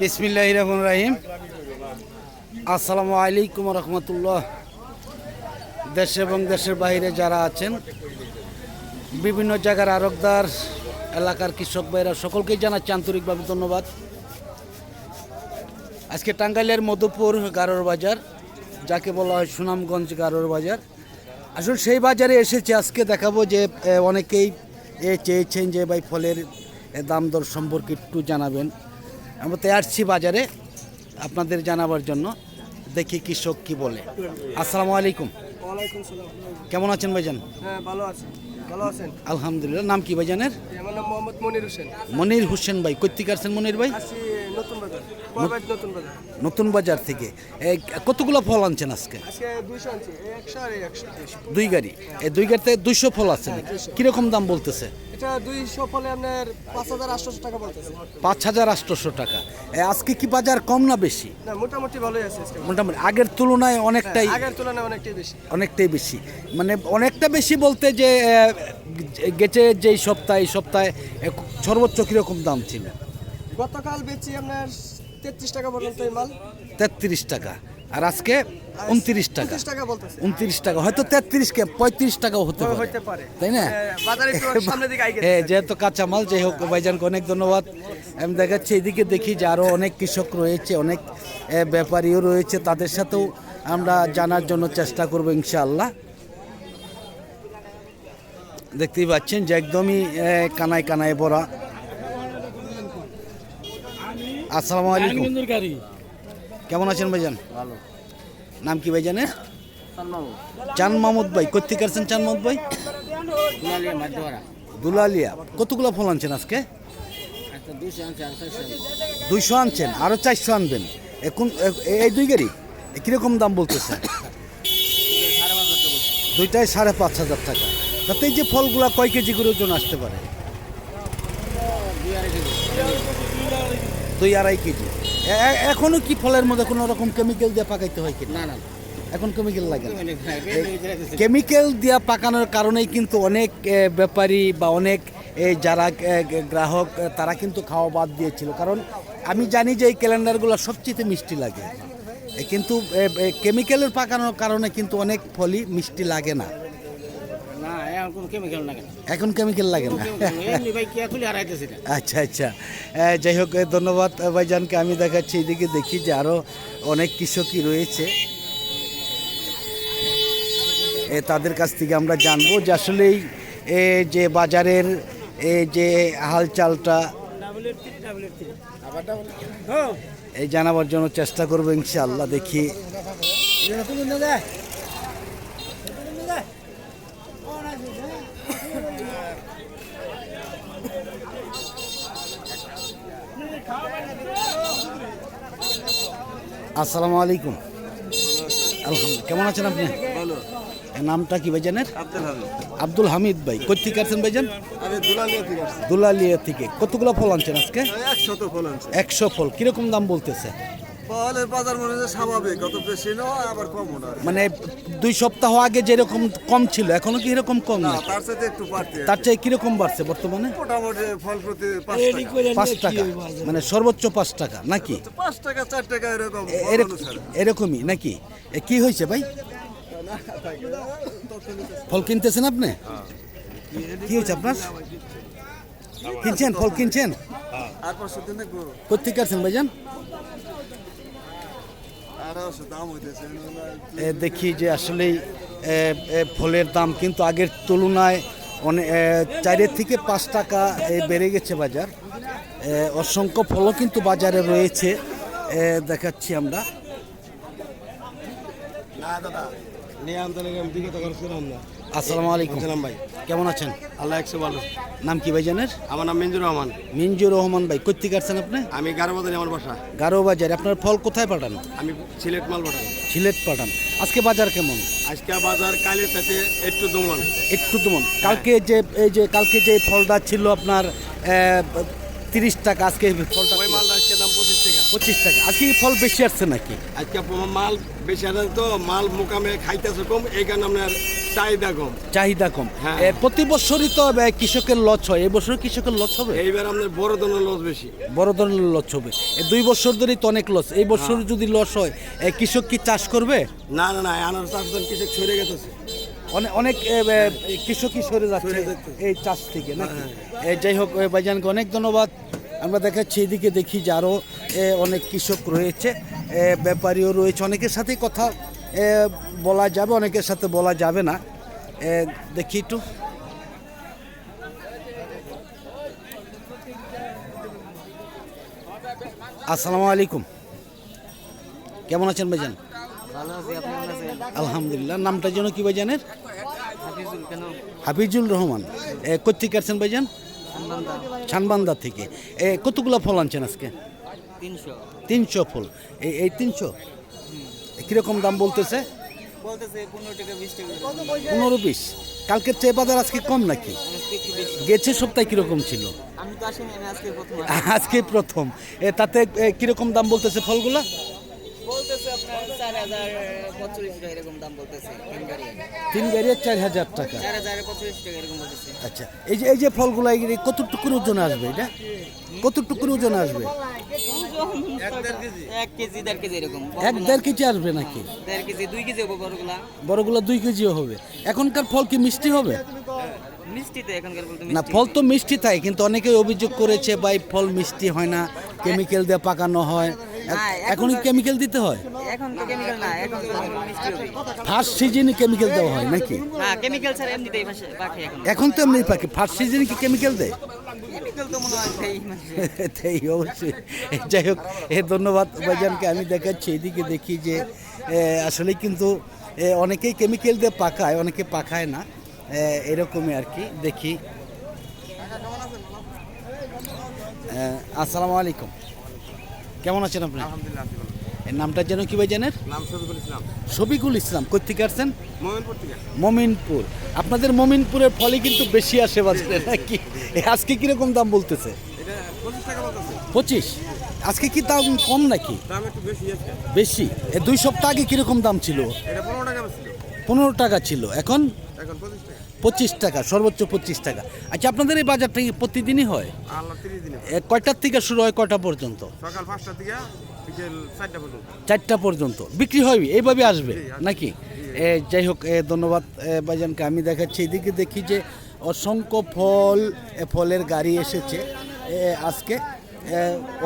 বিসমিল্লাহ রহমান রাহিম। আসসালামু আলাইকুম রহমতুল্লাহ। দেশ এবং দেশের বাইরে যারা আছেন, বিভিন্ন জায়গার আরকদার এলাকার কৃষক ভাইরা, সকলকেই জানাচ্ছি আন্তরিকভাবে ধন্যবাদ। আজকে টাঙ্গাইলের মধুপুর গারোর বাজার, যাকে বলা হয় সুনামগঞ্জ গারোর বাজার। আসলে সেই বাজারে এসেছে, আজকে দেখাবো যে অনেকেই এ চেয়েছেন যে ভাই ফলের দাম দর সম্পর্কে একটু জানাবেন। আমরা তো আসছি বাজারে আপনাদের জানাবার জন্য। দেখি কৃষক কি বলে। আসসালামু আলাইকুম। কেমন আছেন ভাইজান? হ্যাঁ ভালো আছি। ভালো আছেন? আলহামদুলিল্লাহ। নাম কি ভাইজানের? আমার নাম মোহাম্মদ মনির হোসেন। মনির হোসেন ভাই। কর্তিক আসছেন মনির ভাই? নতুন বাজার। কোয়াবাইট নতুন বাজার। থেকে। কতগুলো ফল আনছেন আজকে? দুই গাড়ি। এই দুই গাড়িতে দুইশো ফল আছে নাকি? কীরকম দাম বলতেছে? পাঁচ হাজার আটশোশো টাকা বলতেছে। পাঁচ হাজার আটশোশো টাকা। আজকে কি বাজার কম না বেশি? মোটামুটি ভালোই আছে মোটামুটি। আগের তুলনায় অনেকটাই আগের তুলনায় অনেকটাই বেশি। অনেকটাই বেশি। মানে অনেকটা বেশি বলতে যে গেছে যেই সপ্তাহে এই সপ্তাহে সর্বোচ্চ কীরকম দাম ছিল? গতকাল বেচি আপনার তেত্রিশ টাকা পর্যন্ত এই মাল? তেত্রিশ টাকা। আর আজকে উনত্রিশ টাকা। টাকা বলতেছে। উনত্রিশ টাকা। হয়তো তেত্রিশ কে পঁয়ত্রিশ টাকাও হতে পারে। তাই না? হ্যাঁ, হ্যাঁ যেহেতু কাঁচামাল যাই হোক ভাইজানকে অনেক ধন্যবাদ। আমি দেখাচ্ছি এদিকে দেখি যে আরও অনেক কৃষক রয়েছে অনেক ব্যাপারীও রয়েছে। তাদের সাথেও আমরা জানার জন্য চেষ্টা করব ইনশাআল্লাহ। দেখতেই পাচ্ছেন যে একদমই কানায় কানায় ভরা। আসসালামু আলাইকুম। কেমন আছেন ভাইজান? ভালো। নাম কি ভাইজানের? চান মাহমুদ ভাই কোথেকে আসছেন চান মাহমুদ ভাই? দুলালিয়া কতগুলো ফল আনছেন আজকে? দুইশো আনছেন আরও চারশো আনবেন। এখন এই দুই গাড়ি? এ কীরকম দাম বলতেছে দুইটাই সাড়ে পাঁচ হাজার টাকা। তাতে যে ফলগুলা কয় কেজি করে ওজন আসতে পারে? দুই আড়াই কেজি। এ- এ- এখনও কি ফলের মধ্যে কোনো রকম কেমিক্যাল দিয়ে পাকাইতে হয় কি না না এখন কেমিক্যাল লাগে কেমিক্যাল দিয়া পাকানোর কারণেই কিন্তু অনেক ব্যাপারী বা অনেক এই যারা গ্রাহক তারা কিন্তু খাওয়া বাদ দিয়েছিল। কারণ আমি জানি যে এই ক্যালেন্ডারগুলো সবচেয়ে মিষ্টি লাগে। কিন্তু কেমিক্যালের পাকানোর কারণে কিন্তু অনেক ফলই মিষ্টি লাগে না। এখন কেমিক্যাল লাগে না। এখন কেমিক্যাল লাগে আচ্ছা আচ্ছা। যাই হোক ধন্যবাদ ভাইজানকে। আমি দেখাচ্ছি এদিকে দেখি যে আরও অনেক কৃষকই রয়েছে। তাদের কাছ থেকে আমরা জানব যে আসলেই যে বাজারের যে হালচালটা এই জানাবার জন্য চেষ্টা করব ইনশাআল্লাহ দেখি। আসসালামু আলাইকুম। আলহামদুলিল্লাহ। কেমন আছেন আপনি? ভালো। নামটা কি ভাইজানের? আব্দুল হামিদ। আব্দুল হামিদ ভাই কোথেকে আছেন ভাইজান? আমি দুলালিয়া থেকে কতগুলো ফল আনছেন আজকে? একশো ফল। কীরকম দাম বলতেছে? ফলের বাজার মনে হচ্ছে স্বাভাবিক অত বেশি নয় আবার কমও না মানে দুই সপ্তাহ আগে যেরকম কম ছিল এখনও কি এরকম কম না তার সাথে একটু বাড়তি তার চেয়ে কীরকম বাড়ছে বর্তমানে? মোটামুটি ফল প্রতি পাঁচ টাকা। পাঁচ টাকা মানে সর্বোচ্চ পাঁচ টাকা নাকি? পাঁচ টাকা চার টাকা এরকম এরকমই নাকি? এ, কি হয়েছে ভাই? ফল কিনতেছেন আপনি? কি হয়েছে আপনার? কিনছেন ফল কিনছেন? কোথেকে আসছেন ভাইজান আড়াইশো দাম হইতেছে এ, দেখি যে আসলেই ফলের দাম কিন্তু আগের তুলনায় অনেক চারের থেকে পাঁচ টাকা বেড়ে গেছে বাজার। অসংখ্য ফলও কিন্তু বাজারে রয়েছে। দেখাচ্ছি আমরা। আসসালামু আলাইকুম। ভাই কেমন আছেন? আল্লাহ একশো ভালো নাম কি ভাইজানের? আমার নাম মিঞ্জুর রহমান। মিঞ্জুর রহমান ভাই কোথেকে আসছেন আপনি? আমি গারো বাজারে আমার বাসা। গারো বাজার আপনার ফল কোথায় পাঠান? আমি সিলেট মাল পাঠান সিলেট পাঠান। আজকে বাজার কেমন? আজকে বাজার কালের সাথে একটু দমন একটু দমন কালকে যে এই যে কালকে যে ফলটা ছিল আপনার তিরিশ টাকা আজকে ফলটা ওই মালটা আজকে দাম পঁচিশ টাকা। পঁচিশ টাকা। আজকে কি ফল বেশি আসছে নাকি? আজকে মাল বেশি আছে তো মাল মোকামে খাইতেছে কম এই কারণে আপনার চাহিদা কম। চাহিদা কম। হ্যাঁ। প্রতি বছরই তো কৃষকের লস হয়। এবছর কৃষকের লস হবে? এইবার আপনার বড় ধরনের লস বেশি। বড় ধরনের লস হবে। দুই বছর ধরেই তো অনেক লস। এই বছর হ্যাঁ। যদি লস হয় কৃষক কি চাষ করবে? না না না আনার চাষ কৃষক সরে গেছে অনেক এ, কৃষকই সরে যাচ্ছে এই চাষ থেকে এ, যাই হোক ভাইজানকে অনেক ধন্যবাদ। আমরা দেখাচ্ছি এদিকে দেখি যে আরও অনেক কৃষক রয়েছে। ব্যাপারীও রয়েছে। অনেকের সাথেই কথা বলা যাবে অনেকের সাথে বলা যাবে না। এ, দেখি একটু। আসসালামু আলাইকুম। কেমন আছেন ভাইজান? আলহামদুলিল্লাহ। নামটা যেন কি ভাইজানের? হাফিজুল রহমান। কোথেকে আসছেন ভাইজান? সম্মানদা ছানবান্দা থেকে। এ, কতগুলো ফল আনছেন আজকে? তিনশো। ফল। এই এই তিনশো? কীরকম দাম বলতেছে? পনেরো পিস কালকের চেয়ে বাজার আজকে কম নাকি? গেছে সপ্তাহে কীরকম ছিল? আমি তো আসিনি আজকে প্রথম। এ, তাতে কীরকম দাম বলতেছে ফলগুলো? বলতেছে আপনার চার হাজার টাকা এরকম দাম বলতেছে তিন গাড়ি। তিন গাড়ির চার হাজার টাকা। চার হাজার পঁয়ত্রিশ টাকা এরকম বলতেছে। আচ্ছা এই যে এই যে ফলগুলো ওজন আসবে এটা? ওজন আসবে? এক কেজি দেড় কেজি এরকম। এক দেড় কেজি আসবে নাকি? দেড় কেজি দুই কেজি হব বড়গুলা। বড়গুলো দুই কেজিও হবে। এখনকার ফল কি মিষ্টি হবে? না ফল তো মিষ্টি থাকে কিন্তু অনেকে অভিযোগ করেছে বা ফল মিষ্টি হয় না কেমিক্যাল দিয়ে পাকানো হয়। এখন এখনকার- কেমিক্যাল দিতে হয়? এখন তো কেমিক্যাল না এখন ফার্স্ট সিজনে কেমিক্যাল দেওয়া হয় নাকি? না কেমিক্যাল ছাড়া এমনিতেই পাখি এখন এখন তো এমনি পাকে ফার্স্ট সিজনে কি কেমিক্যাল দেয়? হয়। তাই অবশ্যই। যাই হোক এ ধন্যবাদ ভাইজানকে। আমি দেখাচ্ছি এদিকে দেখি যে আসলে কিন্তু অনেকেই কেমিক্যাল দিয়ে পাকায় অনেকে পাকায় না। এরকমই আর কি। দেখি। আসসালামু আলাইকুম। কেমন আছেন আপনি? এর নামটা যেন কি ভাইজানের নাম শফিকুল ইসলাম। শফিকুল ইসলাম কোথেকে আসছেন? মোমিনপুর থেকে। মমিনপুর। আপনাদের মমিনপুরের ফলে কিন্তু বেশি আসে বাজারে নাকি? আজকে কীরকম দাম বলতেছে? এটা পঁচিশ টাকা বলতেছে। পঁচিশ? আজকে কি দাম কম নাকি? দাম একটু বেশি আছে। বেশি? এ দুই সপ্তাহ আগে কীরকম দাম ছিল? এটা পনেরো টাকা ছিল। পনেরো টাকা ছিল। এখন? এখন পঁচিশ টাকা। পঁচিশ টাকা সর্বোচ্চ পঁচিশ টাকা। আচ্ছা আপনাদের এই বাজারটা কি প্রতিদিনই হয়? এ, কয়টার থেকে শুরু হয় কয়টা পর্যন্ত? সকাল পাঁচটা থেকে বিকেল চারটা পর্যন্ত। চারটা পর্যন্ত। বিক্রি হয় এইভাবে আসবে নাকি? এ, যাই হোক এ, ধন্যবাদ এ, ভাইজানকে। আমি দেখাচ্ছি এদিকে দেখি যে অসংখ্য ফল এ, ফলের গাড়ি এসেছে। এ, আজকে এ,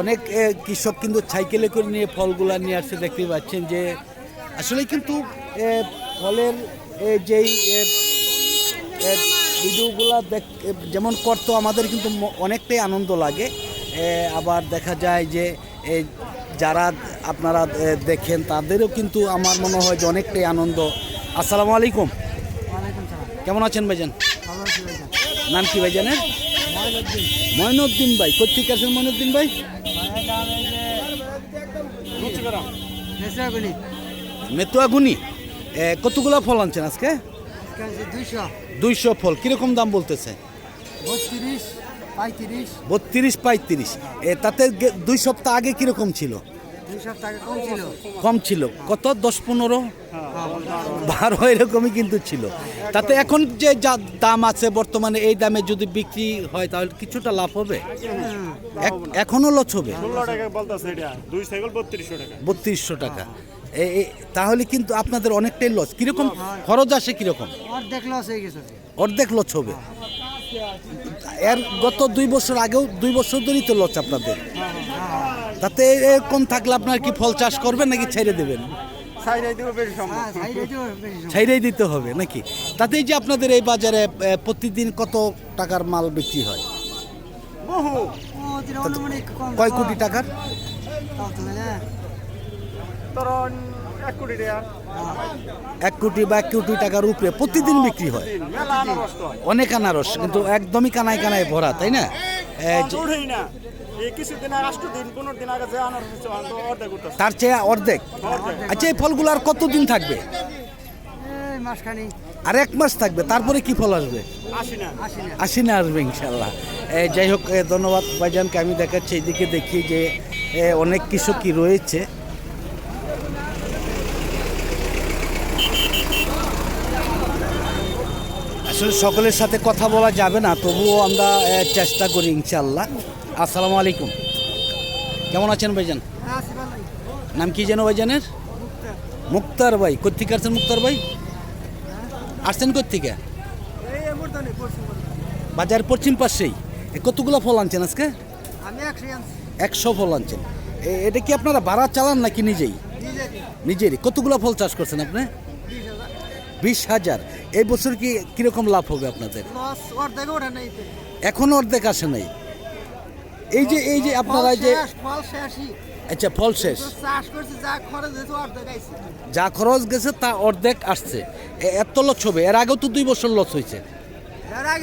অনেক এ, কৃষক কিন্তু সাইকেলে করে নিয়ে ফলগুলা নিয়ে আসছে দেখতে পাচ্ছেন যে আসলে কিন্তু এ, ফলের এ, যেই এ, ভিডিওগুলা দেখ যেমন করতো আমাদের কিন্তু অনেকটাই আনন্দ লাগে। আবার দেখা যায় যে যারা আপনারা দেখেন তাদেরও কিন্তু আমার মনে হয় যে অনেকটাই আনন্দ। আসসালামু আলাইকুম। কেমন আছেন ভাইজান? নাম কি ভাইজানের? ময়নুদ্দিন ভাই কোথেকে আছেন ময়নুদ্দিন ভাই? মেতুয়াগুনি কতগুলো ফল আনছেন আজকে? দুইশো ফল কীরকম দাম বলতেছে? বত্রিশ পঁয়ত্রিশ। বত্রিশ পঁয়ত্রিশ। এ তাতে গে- দুই সপ্তাহ আগে কীরকম ছিল? কম ছিল। কত? দশ পনেরো? বারো এরকমই কিন্তু ছিল। তাতে এখন যে যা দাম আছে বর্তমানে এই দামে যদি বিক্রি হয় তাহলে কিছুটা লাভ হবে? এক- এখনও লস হবে? ষোলো টাকা বলতেছে এটা। দুই সাইকেল বত্রিশশো টাকা। বত্রিশশো টাকা। তাহলে কিন্তু আপনাদের অনেকটাই লস। কীরকম? খরচ আসে কীরকম? অর্ধেক লস হয়ে গেছে। অর্ধেক লস হবে। এর গত দুই বছর আগেও দুই বছর ধরেই তো লস আপনাদের। তাতে এরকম থাকলে আপনার কি ফল চাষ করবেন নাকি ছেড়ে দেবেন? সাইডাই দেবো বেশি সম্ভব। হ্যাঁ দিতে হবে নাকি? তাতেই যে আপনাদের এই বাজারে প্রতিদিন কত টাকার মাল বিক্রি হয়? কয় কোটি টাকার? তাও তো না। তোর এক কোটি টাকা। এক কোটি বা এক কোটি টাকার উপরে প্রতিদিন বিক্রি হয়। আনারস অনেক আনারস কিন্তু একদমই কানায় কানায় ভরা তাই না? তার চেয়ে অর্ধেক? আচ্ছা এই ফলগুলো আর কতদিন থাকবে? আর এক মাস থাকবে তারপরে কি ফল আসবে? আসি না। আসি না। আসি না আসবে ইনশাল্লাহ যাই হোক ধন্যবাদ ভাইজানকে। আমি দেখাচ্ছি এদিকে দেখি যে অনেক কৃষকই রয়েছে। আসলে সকলের সাথে কথা বলা যাবে না তবুও আমরা চেষ্টা করি ইনশাল্লাহ আসসালামু আলাইকুম। কেমন আছেন ভাইজান? আছি নাম কি যেন ভাইজানের? মুক্তার। ভাই। কোথেকে আসছেন মুক্তার ভাই? আসছেন কোথেকে মুহূর্তে নেই পড়ছি বাজার পশ্চিম পাশেই। কতগুলো ফল আনছেন আজকে? একশো ফল আনছেন। এটা কি আপনারা ভাড়া চালান নাকি নিজেই? নিজেরই। কতগুলো ফল চাষ করছেন আপনি? বিশ হাজার। এই বছর কি কীরকম লাভ হবে আপনাদের? লস অর্ধেক আসে নাই? এই যে এই যে আপনারা যে আচ্ছা ফল শেষ। চাষ করছি যা খরচ গেছে তা অর্ধেক আসছে। এত লস হবে। এর আগেও তো দুই বছর লস হয়েছে। হয়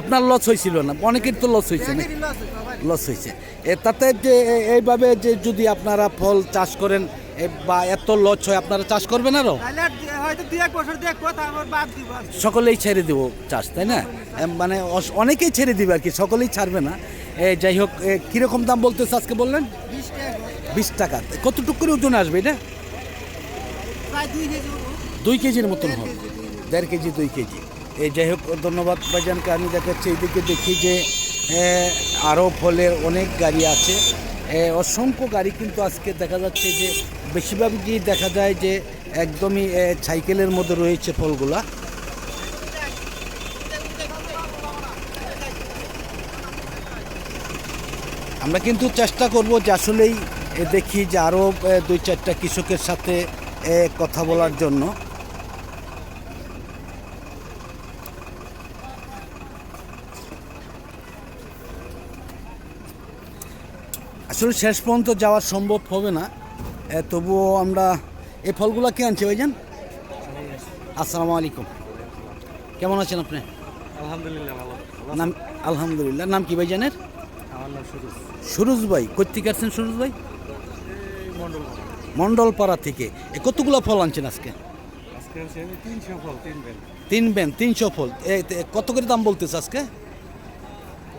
আপনার লস হয়েছিল না? অনেকের তো লস হয়েছে না? লস হয়েছে তাতে যে এইভাবে যে যদি আপনারা ফল চাষ করেন বা এত লস হয় আপনারা চাষ করবেন আর। সকলেই ছেড়ে দেবো চাষ তাই না? মানে অনেকেই ছেড়ে দিবে আর কি সকলেই ছাড়বে না। যাই হোক কীরকম দাম বলতেছে আজকে বললেন? বিশ টাকা। কতটুকু করে ওজন আসবে এটা? দুই কেজির মতন হবে। দেড় কেজি দুই কেজি। এই যাই হোক ধন্যবাদ ভাইজানকে। আমি দেখাচ্ছি এইদিকে দেখি যে আরও ফলের অনেক গাড়ি আছে। অসংখ্য গাড়ি কিন্তু আজকে দেখা যাচ্ছে যে বেশিরভাগই দেখা যায় যে একদমই সাইকেলের মধ্যে রয়েছে ফলগুলা। আমরা কিন্তু চেষ্টা করব যে আসলেই দেখি যে আরও দুই চারটা কৃষকের সাথে কথা বলার জন্য। আসলে শেষ পর্যন্ত যাওয়া সম্ভব হবে না। তবুও আমরা এই ফলগুলো কে আনছি ভাইজান? আসসালামু আলাইকুম। কেমন আছেন আপনি? আলহামদুলিল্লাহ ভালো। নাম আলহামদুলিল্লাহ। নাম কি ভাইজানের? আমার নাম সুরজ। সুরজ ভাই কোথেকে আসছেন সুরজ ভাই? মন্ডলপাড়া থেকে। এ কতগুলো ফল আনছেন আজকে? তিন ব্যান। তিনশো ফল। কত করে দাম বলতেছে আজকে?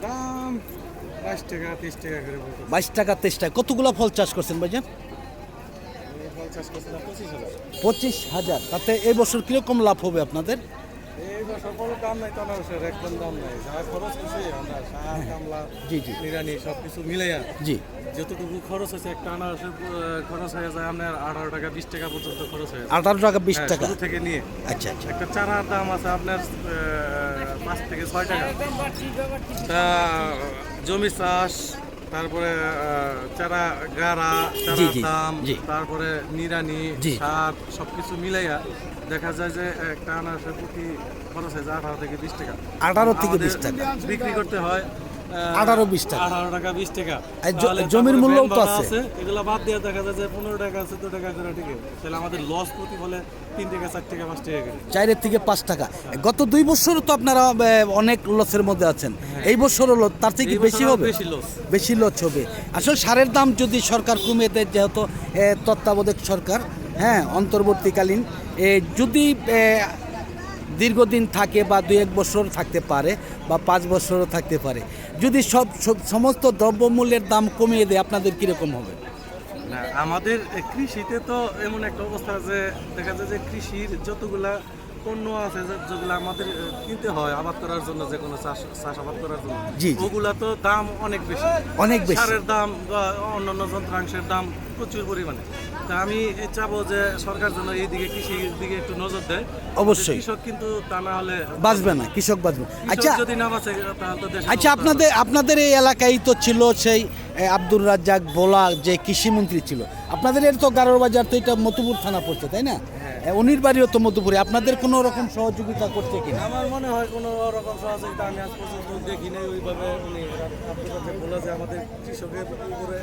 দাম বাইশ টাকা তেইশ টাকা কতগুলো ফল চাষ করছেন ভাইজান? পঁচিশ হাজার। তাতে এই বছর কীরকম লাভ হবে আপনাদের? জি, জি। নিরানি সব কিছু মিলাইয়া জি। যতটুকু খরচ হয়েছে একটা আনারসের খরচ হয়ে যায় আপনার আঠারো টাকা বিশ টাকা পর্যন্ত খরচ হয়ে আঠারো টাকা বিশ হ্যাঁ, টাকা। থেকে নিয়ে। আচ্ছা আচ্ছা। একটা চারার দাম আছে আপনার পাঁচ থেকে ছয় টাকা তা জমি চাষ তারপরে চারা গাড়া চারা দাম তারপরে নিরানি। সার সবকিছু মিলাইয়া দেখা যায় যে একটা আনারসের প্রতি খরচ হয়েছে যায় আঠারো থেকে বিশ টাকা 18 থেকে বিশ টাকা। বিক্রি করতে হয় 18 20 টাকা। আঠারো টাকা বিশ টাকা। জমির মূল্যও তো আছে। এগুলো বাদ দিয়ে দেখা যায় যে পনেরো টাকা চোদ্দ টাকা করে ঠিক তাহলে আমাদের লস প্রতি হলে তিন থেকে চার টাকা পাঁচ টাকা করে। চারের থেকে পাঁচ টাকা। গত দুই বছর তো আপনারা অনেক লসের মধ্যে আছেন। এই বছর হলো তার থেকে বেশি হবে? বেশি loss। বেশি লস হবে। আসলে সারের দাম যদি সরকার কমিয়ে দেয় যেহেতু তত্ত্বাবধায়ক সরকার হ্যাঁ অন্তর্বর্তীকালীন যদি দীর্ঘদিন থাকে বা দু এক বছর থাকতে পারে বা পাঁচ বছরও থাকতে পারে যদি সব সমস্ত দ্রব্যমূল্যের দাম কমিয়ে দেয় আপনাদের কীরকম হবে না আমাদের কৃষিতে তো এমন একটা অবস্থা যে দেখা যায় যে কৃষির যতগুলা পণ্য আছে যেগুলো আমাদের কিনতে হয় আবাদ করার জন্য যে কোনো চাষ চাষাবাদ করার জন্য। ওগুলা তো দাম অনেক বেশি অনেক বেশি। সারের দাম বা অন্যান্য যন্ত্রাংশের দাম প্রচুর পরিমাণে তা আমি চাবো যে সরকার যেন এই দিকে কৃষির দিকে একটু নজর দেয়। অবশ্যই। কৃষক কিন্তু তা না হলে বাঁচবে না কৃষক বাঁচবে। আচ্ছা। যদি না বাঁচে তাহলে তো আচ্ছা আপনাদের আপনাদের এই এলাকায় তো ছিল সেই আব্দুর রাজ্জাক ভোলা যে কৃষিমন্ত্রী ছিল। আপনাদের এর তো গারোর বাজার তো এটা মতুপুর থানা পড়ছে তাই না? উনির বাড়িও তো মতুপুরে আপনাদের কোনো রকম সহযোগিতা করছে কিনা? আমার মনে হয় কোনো রকম সহযোগিতা আমি আজ পর্যন্ত দেখি নাই ওইভাবে। উনি কাছে বলে যে আমাদের কৃষকের উপরে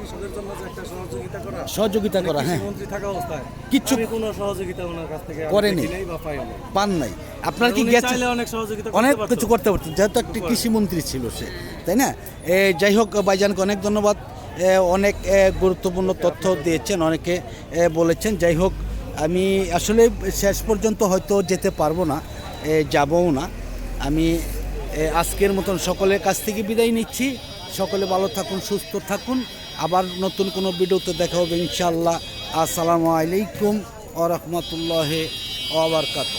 কৃষকের জন্য যে একটা সহযোগিতা করা সহযোগিতা করা হ্যাঁ। মন্ত্রী থাকা অবস্থায়। কিচ্ছু- আমি কোনো সহযোগিতা ওনার কাছ থেকে করেনি। বা পাইনি। পান নাই। আপনার কি গেছে? অনেক সহযোগিতা অনেক কিছু করতে পারতেন যেহেতু একটি কৃষিমন্ত্রী ছিল সে তাই না? এ, যাই হোক ভাইজানকে অনেক ধন্যবাদ। অনেক গুরুত্বপূর্ণ তথ্য দিয়েছেন অনেকে বলেছেন। যাই হোক আমি আসলে শেষ পর্যন্ত হয়তো যেতে পারব না যাবও না। আমি আজকের মতন সকলের কাছ থেকে বিদায় নিচ্ছি। সকলে ভালো থাকুন, সুস্থ থাকুন। আবার নতুন কোনো ভিডিওতে দেখা হবে ইনশাআল্লাহ। আসসালামু আলাইকুম ও রহমতুল্লাহ ওবরকাত